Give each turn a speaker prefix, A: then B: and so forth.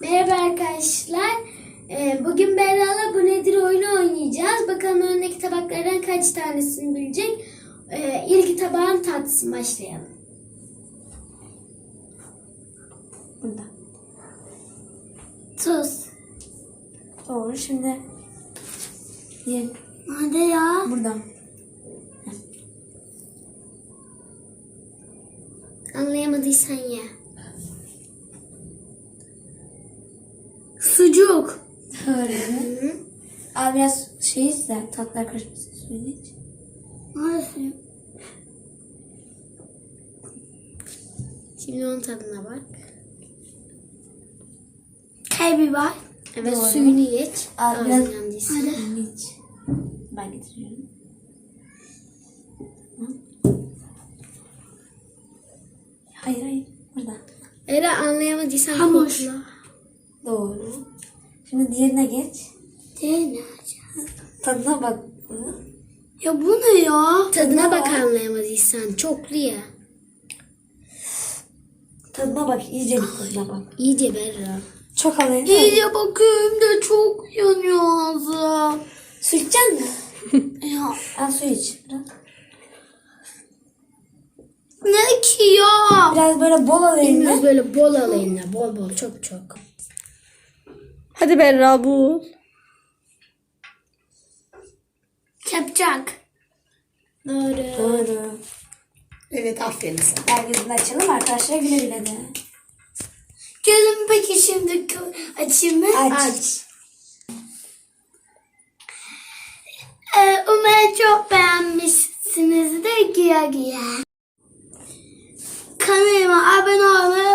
A: Merhaba arkadaşlar. Ee, Bugün Berra'la bu nedir oyunu oynayacağız. Bakalım önündeki tabaklardan kaç tanesini bilecek. Ee, İlk tabağın tatlısı başlayalım.
B: Burada.
A: Tuz.
B: Doğru. Şimdi diğer
A: Nerede ya?
B: buradan.
A: Anlayamadıysan ya. Sucuk.
B: Doğru. Al biraz şey iste. Tatlar karışmasın. Suyunu iç.
A: Neresi? Şimdi onun tadına bak. Karabiber. Evet
B: Doğru.
A: suyunu iç. Ağzın
B: biraz suyunu iç. Ben getiriyorum. Hayır hayır. Burada.
A: Eğer anlayamadıysan Hamur. kokla.
B: Doğru. Şimdi diğerine geç.
A: Değil
B: Tadına bak.
A: Ya bu ne ya? Tadına bak
B: bak.
A: anlayamadıysan. Çoklu ya.
B: Tadına bak. iyice bir tadına bak.
A: İyice Berra.
B: Çok alayım.
A: İyice bakayım da çok yanıyor ağzım.
B: Su içecek misin?
A: Ya
B: Al su iç.
A: Ne ki ya?
B: Biraz böyle bol alayım.
A: Biraz böyle bol alayım da. Bol bol çok çok.
C: Hadi Berra bul.
A: Çapacak. Doğru.
B: Doğru.
C: Evet aferin sana.
B: Herkesin açalım arkadaşlar güle güle de.
A: Gözümü peki şimdi açayım mı?
B: Aç.
A: Ee, umarım çok beğenmişsinizdir. Güya güya. Kanalıma abone olmayı